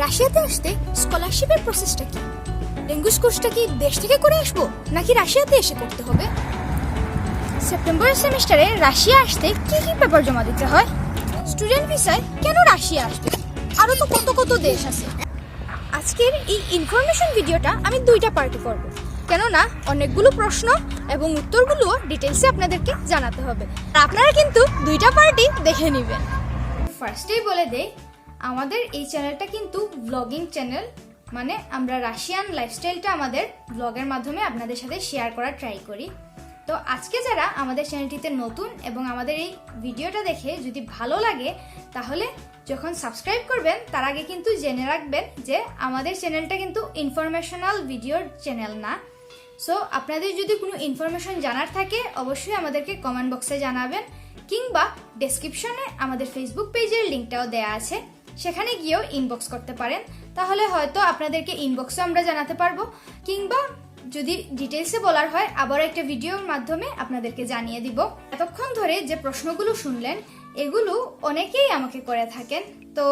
রাশিয়াতে আসতে স্কলারশিপের প্রসেসটা কি? ল্যাঙ্গুয়েজ কোর্সটা কি দেশ থেকে করে আসব, নাকি রাশিয়াতে এসে করতে হবে? সেপ্টেম্বর সেমিস্টারে রাশিয়া আসতে কি কি পেপার জমা দিতে হয়? স্টুডেন্ট ভিসায় কেন রাশিয়া আসবে? আরও তো কত কত দেশ আছে। আজকের এই ইনফরমেশন ভিডিওটা আমি দুইটা পার্টি করব। কেননা, অনেকগুলো প্রশ্ন এবং উত্তরগুলো ডিটেলসে আপনাদেরকে জানাতে হবে। আপনারা কিন্তু দুইটা পার্টি দেখে নেবেন। ফার্স্টেই বলে দেই আমাদের এই চ্যানেলটা কিন্তু ব্লগিং চ্যানেল মানে আমরা রাশিয়ান লাইফস্টাইলটা আমাদের ব্লগের মাধ্যমে আপনাদের সাথে শেয়ার করার ট্রাই করি। তো আজকে যারা আমাদের চ্যানেলটিতে নতুন এবং আমাদের এই ভিডিওটা দেখে যদি ভালো লাগে, তাহলে যখন সাবস্ক্রাইব করবেন, তার আগে কিন্তু জেনে রাখবেন যে আমাদের চ্যানেলটা কিন্তু ইনফরমেশনাল ভিডিওর চ্যানেল না। সো আপনাদের যদি কোনো ইনফরমেশন জানার থাকে, অবশ্যই আমাদেরকে কমেন্ট বক্সে জানাবেন, কিংবা ডেসক্রিপশনে আমাদের ফেসবুক পেজের লিঙ্কটাও দেয়া আছে। সেখানে গিয়েও ইনবক্স করতে পারেন। তাহলে হয়তো আপনাদেরকে ইনবক্সে আমরা জানাতে পারব। কিংবা যদি ডিটেলসে বলার হয় আবার একটা ভিডিওর মাধ্যমে আপনাদেরকে জানিয়ে দিব। এতক্ষণ ধরে যে প্রশ্নগুলো শুনলেন, এগুলো অনেকেই আমাকে করে থাকেন। তো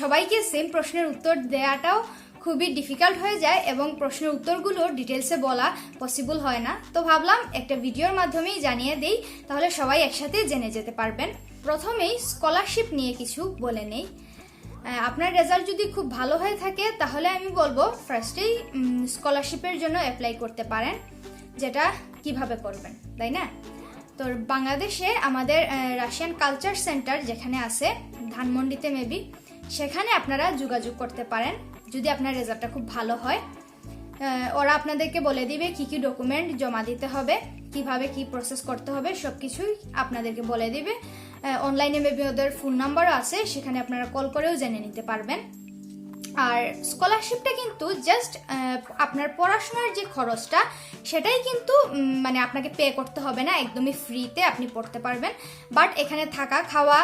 সবাইকে সেম প্রশ্নের উত্তর দেওয়াটাও খুবই ডিফিকাল্ট হয়ে যায় এবং প্রশ্নের উত্তরগুলো ডিটেলসে বলা পসিবল হয় না। তো ভাবলাম একটা ভিডিওর মাধ্যমেই জানিয়ে দেই, তাহলে সবাই একসাথে জেনে যেতে পারবেন। প্রথমেই স্কলারশিপ নিয়ে কিছু বলে নেই। আপনার রেজাল্ট যদি খুব ভালো হয়ে থাকে, তাহলে আমি বলব ফার্স্টেই স্কলারশিপের জন্য অ্যাপ্লাই করতে পারেন, যেটা কীভাবে করবেন, তাই না? তো বাংলাদেশে আমাদের রাশিয়ান কালচার সেন্টার যেখানে আছে, ধানমন্ডিতে মেবি সেখানে আপনারা যোগাযোগ করতে পারেন, যদি আপনার রেজাল্টটা খুব ভালো হয়। ওরা আপনাদেরকে বলে দিবে কি কি ডকুমেন্ট জমা দিতে হবে, কীভাবে কি প্রসেস করতে হবে সব কিছুই আপনাদেরকে বলে দিবে। অনলাইনে মেবি ওদের ফোন নাম্বারও আছে, সেখানে আপনারা কল করেও জেনে নিতে পারবেন। আর স্কলারশিপটা কিন্তু জাস্ট আপনার পড়াশোনার যে খরচটা, সেটাই কিন্তু মানে আপনাকে পে করতে হবে না, একদমই ফ্রিতে আপনি পড়তে পারবেন। বাট এখানে থাকা, খাওয়া,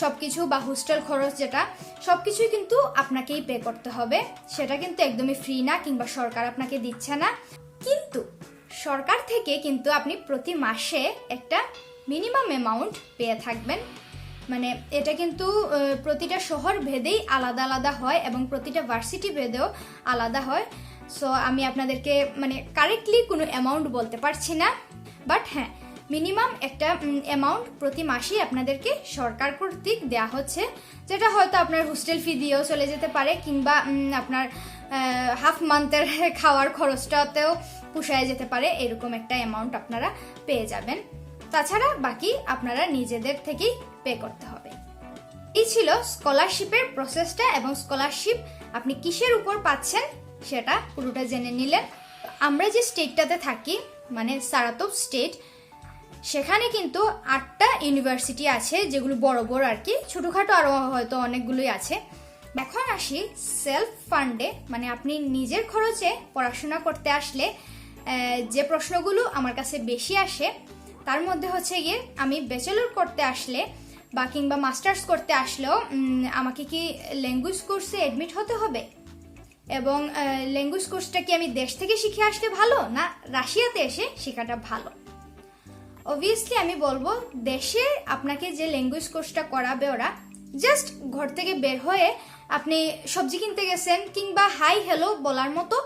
সবকিছু বা হোস্টেল খরচ যেটা সব কিছুই কিন্তু আপনাকেই পে করতে হবে। সেটা কিন্তু একদমই ফ্রি না, কিংবা সরকার আপনাকে দিচ্ছে না। কিন্তু সরকার থেকে কিন্তু আপনি প্রতি মাসে একটা মিনিমাম অ্যামাউন্ট পেয়ে থাকবেন। মানে এটা কিন্তু প্রতিটা শহর ভেদেই আলাদা আলাদা হয় এবং প্রতিটা ভার্সিটি ভেদেও আলাদা হয়। সো আমি আপনাদেরকে মানে কারেক্টলি কোনো অ্যামাউন্ট বলতে পারছি না। বাট হ্যাঁ মিনিমাম একটা অ্যামাউন্ট প্রতি মাসেই আপনাদেরকে সরকার কর্তৃক দেওয়া হচ্ছে। যেটা হয়তো আপনার হোস্টেল ফি দিয়েও চলে যেতে পারে কিংবা আপনার হাফ মান্থের খাওয়ার খরচটাতেও পুষায় যেতে পারে। এরকম একটা অ্যামাউন্ট আপনারা পেয়ে যাবেন। তাছাড়া বাকি আপনারা নিজেদের থেকেই পে করতে হবে। এই ছিল স্কলারশিপের প্রসেসটা এবং স্কলারশিপ আপনি কিসের উপর পাচ্ছেন সেটা পুরোটা জেনে নিলেন। আমরা যে স্টেটটাতে থাকি মানে সারাতপ স্টেট, সেখানে কিন্তু আটটা ইউনিভার্সিটি আছে যেগুলো বড় বড় আর কি, ছোটোখাটো আরও হয়তো অনেকগুলোই আছে। এখন আসি সেলফ ফান্ডে মানে আপনি নিজের খরচে পড়াশোনা করতে আসলে যে প্রশ্নগুলো আমার কাছে বেশি আসে তার মধ্যে হচ্ছে গিয়ে আমি ব্যাচেলর করতে আসলে বা কিংবা মাস্টার্স করতে আসলেও আমাকে কি ল্যাঙ্গুয়েজ কোর্সে অ্যাডমিট হতে হবে? এবং ল্যাঙ্গুয়েজ কোর্সটা কি আমি দেশ থেকে শিখে আসলে ভালো না রাশিয়াতে এসে শেখাটা ভালো? অবভিয়াসলি আমি বলব, দেশে আপনাকে যে ল্যাঙ্গুয়েজ কোর্সটা করাবে ওরা জাস্ট ঘর থেকে বের হয়ে আপনি সবজি কিনতে গেছেন কিংবা হাই হ্যালো বলার মতো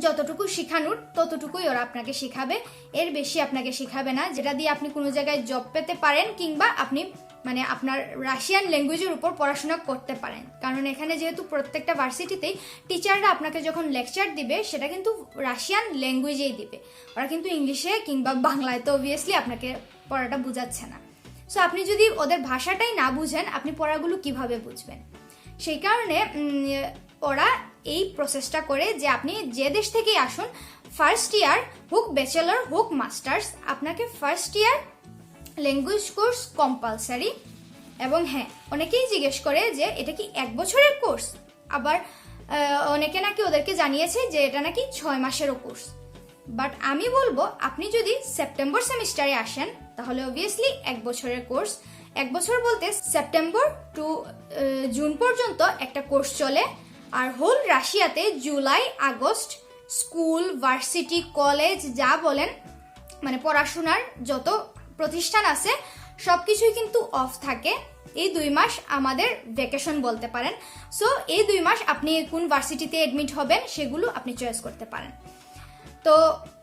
যতটুকু শেখানোর ততটুকুই ওরা আপনাকে শেখাবে। এর বেশি আপনাকে শেখাবে না। যেটা দিয়ে আপনি কোনো জায়গায় জব পেতে পারেন কিংবা আপনি মানে আপনার রাশিয়ান ল্যাঙ্গুয়েজের উপর পড়াশোনা করতে পারেন। কারণ এখানে যেহেতু প্রত্যেকটা ভার্সিটিতেই টিচাররা আপনাকে যখন লেকচার দিবে, সেটা কিন্তু রাশিয়ান ল্যাঙ্গুয়েজেই দিবে। ওরা কিন্তু ইংলিশে কিংবা বাংলায় তো অবভিয়াসলি আপনাকে পড়াটা বোঝাচ্ছে না। সো আপনি যদি ওদের ভাষাটাই না বুঝেন, আপনি পড়াগুলো কীভাবে বুঝবেন? সেই কারণে ওরা এই প্রসেসটা করে যে আপনি যে দেশ থেকেই আসুন ফার্স্ট ইয়ার হোক ব্যাচেলর হোক মাস্টার্স আপনাকে first year language course compulsory এবং হ্যাঁ অনেকেই জিজ্ঞেস করে যে এটা কি এক বছরের কোর্স আবার অনেকে নাকি ওদেরকে জানিয়েছে যে এটা নাকি ছয় মাসেরও কোর্স বাট আমি বলব, আপনি যদি সেপ্টেম্বর সেমিস্টারে আসেন, তাহলে অবভিয়াসলি এক বছরের কোর্স এক বছর বলতে সেপ্টেম্বর টু জুন পর্যন্ত একটা কোর্স চলে। আর হোল রাশিয়াতে July, August, school, varsity, college যা বলেন মানে পড়াশোনার যত প্রতিষ্ঠান আছে সব কিছুই কিন্তু অফ থাকে। এই দুই মাস আমাদের ভ্যাকেশন বলতে পারেন। সো এই দুই মাস আপনি কোন ভার্সিটিতে অ্যাডমিট হবেন, সেগুলো আপনি চয়েস করতে পারেন। তো,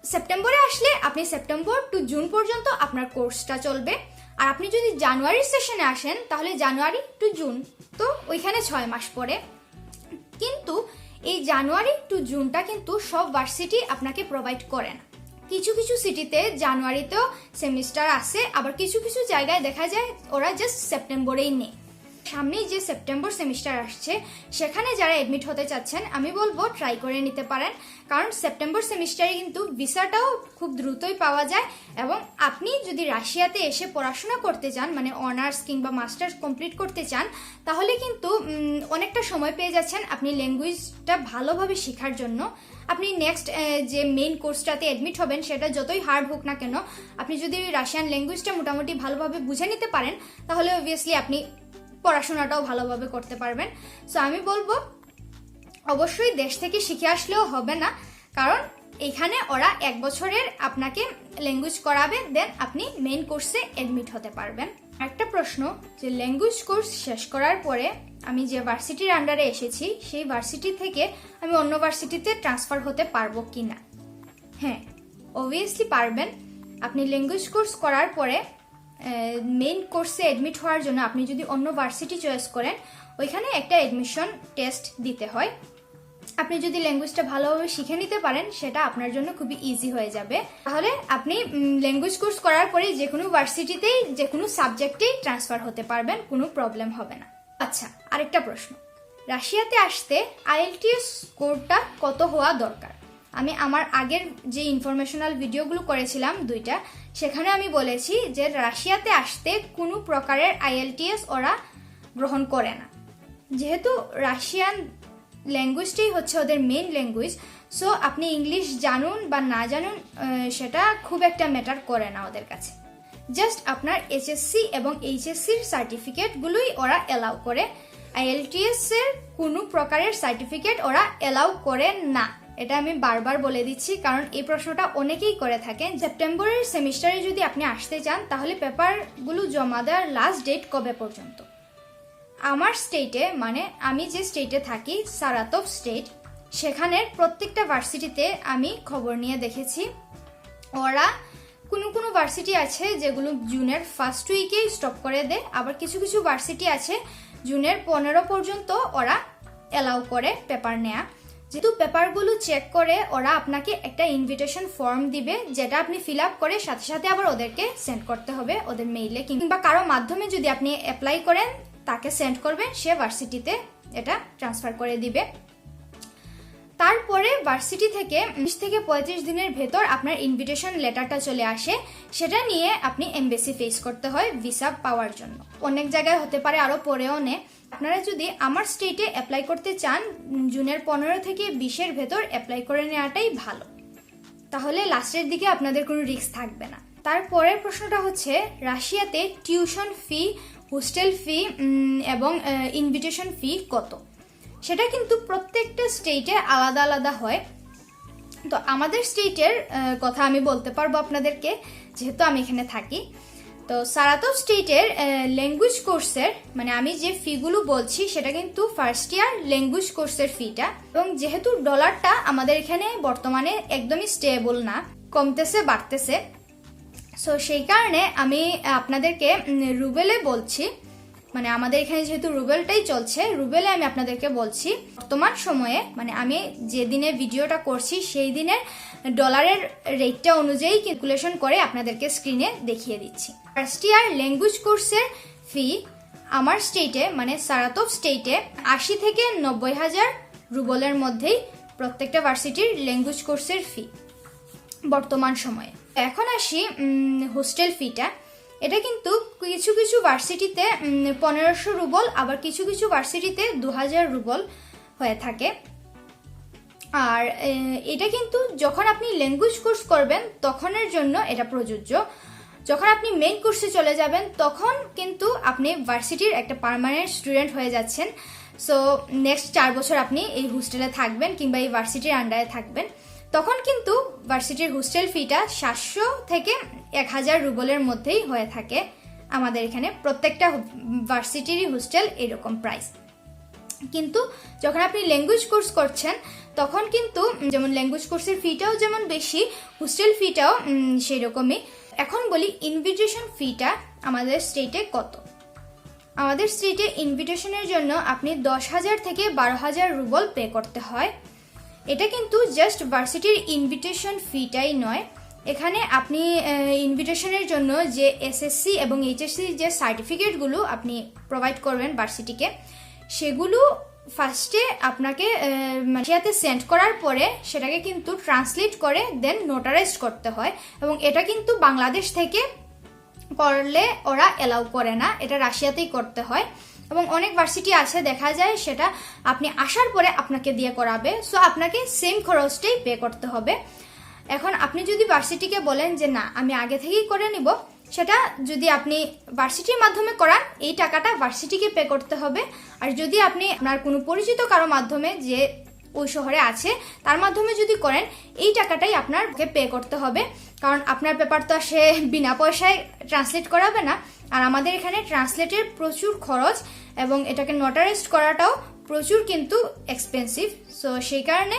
সেপ্টেম্বরে আসলে আপনি সেপ্টেম্বর টু জুন পর্যন্ত আপনার কোর্সটা চলবে। আর আপনি যদি জানুয়ারির সেশনে আসেন, তাহলে জানুয়ারি টু জুন, তো ওইখানে ছয় মাস পরে কিন্তু এই জানুয়ারি টু জুনটা কিন্তু সব ভার্সিটি আপনাকে প্রোভাইড করে না কিছু কিছু সিটিতে জানুয়ারিতেও সেমিস্টার আসে, আবার কিছু কিছু জায়গায় দেখা যায় ওরা জাস্ট সেপ্টেম্বরেই নেই সামনেই যে সেপ্টেম্বর সেমিস্টার আসছে, সেখানে যারা এডমিট হতে চাচ্ছেন, আমি বলব ট্রাই করে নিতে পারেন। কারণ সেপ্টেম্বর সেমিস্টারে কিন্তু ভিসাটাও খুব দ্রুতই পাওয়া যায় এবং আপনি যদি রাশিয়াতে এসে পড়াশোনা করতে চান মানে অনার্স কিংবা মাস্টার্স কমপ্লিট করতে চান, তাহলে কিন্তু অনেকটা সময় পেয়ে যাচ্ছেন আপনি ল্যাঙ্গুয়েজটা ভালোভাবে শেখার জন্য। আপনি নেক্সট যে মেইন কোর্সটাতে অ্যাডমিট হবেন, সেটা যতই হার্ড হোক না কেন, আপনি যদি রাশিয়ান ল্যাঙ্গুয়েজটা মোটামুটি ভালোভাবে বুঝে নিতে পারেন, তাহলে অবভিয়াসলি আপনি পড়াশোনাটাও ভালোভাবে করতে পারবেন। সো আমি বলব, অবশ্যই দেশ থেকে শিখে আসলেও হবে না। কারণ এখানে ওরা এক বছরের আপনাকে ল্যাঙ্গুয়েজ করাবে দেন আপনি মেইন কোর্সে অ্যাডমিট হতে পারবেন। একটা প্রশ্ন, যে ল্যাঙ্গুয়েজ কোর্স শেষ করার পরে আমি যে ভার্সিটির আন্ডারে এসেছি, সেই ভার্সিটি থেকে আমি অন্য ভার্সিটিতে ট্রান্সফার হতে পারব কি না হ্যাঁ অবভিয়াসলি পারবেন। আপনি ল্যাঙ্গুয়েজ কোর্স করার পরে মেইন কোর্সে এডমিট হওয়ার জন্য আপনি যদি অন্য ভার্সিটি চয়েস করেন, ওইখানে একটা এডমিশন টেস্ট দিতে হয়। আপনি যদি ল্যাঙ্গুয়েজটা ভালোভাবে শিখে নিতে পারেন, সেটা আপনার জন্য খুবই ইজি হয়ে যাবে। তাহলে আপনি ল্যাঙ্গুয়েজ কোর্স করার পরে যে কোনো ভার্সিটিতেই যে কোনো সাবজেক্টেই ট্রান্সফার হতে পারবেন, কোনো প্রবলেম হবে না। আচ্ছা আরেকটা প্রশ্ন। রাশিয়াতে আসতে আইএলটিএস স্কোরটা কত হওয়া দরকার? আমি আমার আগের যে ইনফরমেশনাল ভিডিওগুলো করেছিলাম দুইটা, সেখানে আমি বলেছি যে রাশিয়াতে আসতে কোনো প্রকারের আইএলটিএস ওরা গ্রহণ করে না। যেহেতু রাশিয়ান ল্যাঙ্গুয়েজটাই হচ্ছে ওদের মেন ল্যাঙ্গুয়েজ সো আপনি ইংলিশ জানুন বা না জানুন সেটা খুব একটা ম্যাটার করে না ওদের কাছে। জাস্ট আপনার এইচএসসি এবং এইচএসসির সার্টিফিকেটগুলোই ওরা অ্যালাউ করে। আইএলটিএস এর কোনো প্রকারের সার্টিফিকেট ওরা অ্যালাউ করে না। এটা আমি বারবার বলে দিচ্ছি, কারণ এই প্রশ্নটা অনেকেই করে থাকেন। সেপ্টেম্বরের সেমিস্টারে যদি আপনি আসতে চান, তাহলে পেপারগুলো জমা দেওয়ার লাস্ট ডেট কবে পর্যন্ত? আমার স্টেটে মানে আমি যে স্টেটে থাকি সারাতভ স্টেট সেখানের প্রত্যেকটা ভার্সিটিতে আমি খবর নিয়ে দেখেছি। ওরা কোনো কোনো ভার্সিটি আছে যেগুলো জুনের ফার্স্ট উইকেই স্টপ করে দেয়, আবার কিছু কিছু ভার্সিটি আছে জুনের পনেরো পর্যন্ত ওরা অ্যালাউ করে পেপার নেয়া। যেহেতু পেপারগুলো চেক করে, ওরা আপনাকে একটা ইনভিটেশন ফর্ম দিবে, যেটা আপনি ফিল আপ করে সাথে সাথে আবার ওদেরকে সেন্ড করতে হবে, ওদের মেইলে কিংবা কারও মাধ্যমে যদি আপনি অ্যাপ্লাই করেন, তাকে সেন্ড করবেন, সে ভার্সিটিতে এটা ট্রান্সফার করে দিবে। তারপরে ভার্সিটি থেকে বিশ থেকে পঁয়ত্রিশ দিনের ভেতর আপনার ইনভিটেশন লেটারটা চলে আসে। সেটা নিয়ে আপনি এমবেসি ফেস করতে হয় ভিসা পাওয়ার জন্য। অনেক জায়গায় হতে পারে আরও পরেও নে। আপনারা যদি আমার স্টেটে অ্যাপ্লাই করতে চান, জুনের পনেরো থেকে বিশের ভেতর অ্যাপ্লাই করে নেওয়াটাই ভালো। তাহলে লাস্টের দিকে আপনাদের কোনো রিস্ক থাকবে না। তারপরের প্রশ্নটা হচ্ছে, রাশিয়াতে টিউশন ফি হোস্টেল ফি এবং ইনভিটেশন ফি কত? সেটা কিন্তু প্রত্যেকটা স্টেটে আলাদা আলাদা হয়। তো আমাদের স্টেটের কথা আমি বলতে পারব আপনাদেরকে, যেহেতু আমি এখানে থাকি। তো সারাতভ স্টেটের ল্যাঙ্গুয়েজ কোর্সের মানে আমি যে ফিগুলো বলছি, সেটা কিন্তু ফার্স্ট ইয়ার ল্যাঙ্গুয়েজ কোর্সের ফিটা এবং যেহেতু ডলারটা আমাদের এখানে বর্তমানে একদমই স্টেবল না, কমতেছে, বাড়তেছে। সো সেই কারণে আমি আপনাদেরকে রুবেলে বলছি মানে আমাদের এখানে যেহেতু রুবেলটাই চলছে, রুবেলে আমি আপনাদেরকে বলছি, বর্তমান সময়ে মানে আমি যে দিনে ভিডিওটা করছি, সেই দিনের ডলারের রেটটা অনুযায়ী ক্যালকুলেশন করে আপনাদেরকে স্ক্রিনে দেখিয়ে দিচ্ছি। ফার্স্ট ইয়ার ল্যাঙ্গুয়েজ কোর্সের ফি আমার স্টেটে মানে সারাতভ স্টেটে আশি থেকে নব্বই হাজার রুবলের মধ্যেই প্রত্যেকটা ভার্সিটির ল্যাঙ্গুয়েজ কোর্সের ফি বর্তমান সময়ে। এখন আসি হোস্টেল ফিটা এটা কিন্তু কিছু কিছু ভার্সিটিতে পনেরোশো রুবল, আবার কিছু কিছু ভার্সিটিতে দু হাজার রুবল হয়ে থাকে। আর এটা কিন্তু যখন আপনি ল্যাঙ্গুয়েজ কোর্স করবেন, তখনের জন্য এটা প্রযোজ্য। যখন আপনি মেইন কোর্সে চলে যাবেন, তখন কিন্তু আপনি ভার্সিটির একটা পার্মানেন্ট স্টুডেন্ট হয়ে যাচ্ছেন। সো নেক্সট চার বছর আপনি এই হোস্টেলে থাকবেন কিংবা এই ভার্সিটির আন্ডারে থাকবেন। তখন কিন্তু ভার্সিটির হোস্টেল ফিটা সাতশো থেকে এক হাজার রুবলের মধ্যেই হয়ে থাকে। আমাদের এখানে প্রত্যেকটা ভার্সিটিরই হোস্টেল এরকম প্রাইস কিন্তু যখন আপনি ল্যাঙ্গুয়েজ কোর্স করছেন, তখন কিন্তু যেমন ল্যাঙ্গুয়েজ কোর্সের ফিটাও যেমন বেশি হোস্টেল ফিটাও সেই রকমই এখন বলি ইনভিটেশন ফিটা আমাদের স্টেটে কত? আমাদের স্টেটে ইনভিটেশনের জন্য আপনি দশ হাজার থেকে বারো হাজার রুবল পে করতে হয়। এটা কিন্তু জাস্ট ভার্সিটির ইনভিটেশন ফিটাই নয়। এখানে আপনি ইনভিটেশনের জন্য যে এসএসসি এবং এইচএসসি যে সার্টিফিকেটগুলো আপনি প্রোভাইড করবেন ভার্সিটিকে সেগুলো ফার্স্টে আপনাকে মাসিয়াতে সেন্ড করার পরে সেটাকে কিন্তু ট্রান্সলেট করে দেন নোটারাইজ করতে হয়। এবং এটা কিন্তু বাংলাদেশ থেকে করলে ওরা এলাউ করে না, এটা রাশিয়াতেই করতে হয়। এবং অনেক ভার্সিটি আছে দেখা যায় সেটা আপনি আসার পরে আপনাকে দিয়ে করাবে। সো আপনাকে সেম খরচটাই পে করতে হবে। এখন আপনি যদি ভার্সিটিকে বলেন যে, না, আমি আগে থেকেই করে নিব, সেটা যদি আপনি ভার্সিটির মাধ্যমে করান, এই টাকাটা ভার্সিটিকে পে করতে হবে। আর যদি আপনি আপনার কোনো পরিচিত কারও মাধ্যমে যে ওই শহরে আছে, তার মাধ্যমে যদি করেন, এই টাকাটাই আপনার পে করতে হবে। কারণ আপনার পেপার তো সে বিনা পয়সায় ট্রান্সলেট করাবে না। আর আমাদের এখানে ট্রান্সলেটের প্রচুর খরচ এবং এটাকে নোটারাইজড করাটাও প্রচুর কিন্তু এক্সপেন্সিভ সো সেই কারণে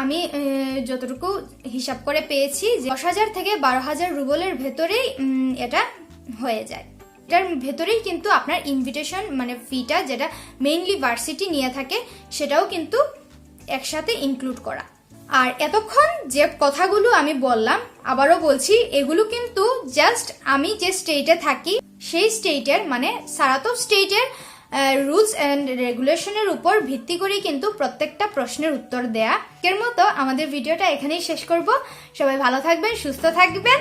আমি যতটুকু হিসাব করে পেয়েছি দশ হাজার থেকে বারো হাজার রুবলের ভেতরেই এটা হয়ে যায়। এটার ভেতরেই কিন্তু আপনার ইনভিটেশন মানে ফিটা যেটা মেইনলি ভার্সিটি নিয়ে থাকে, সেটাও কিন্তু একসাথে ইনক্লুড করা। আর এতক্ষণ যে কথাগুলো আমি বললাম, আবারও বলছি, এগুলো কিন্তু জাস্ট আমি যে স্টেটে থাকি, সেই স্টেটের মানে সারাতব স্টেটের রুলস অ্যান্ড রেগুলেশনের উপর ভিত্তি করে কিন্তু প্রত্যেকটা প্রশ্নের উত্তর দেয়া। এর মতো আমাদের ভিডিওটা এখানেই শেষ করব। সবাই ভালো থাকবেন, সুস্থ থাকবেন।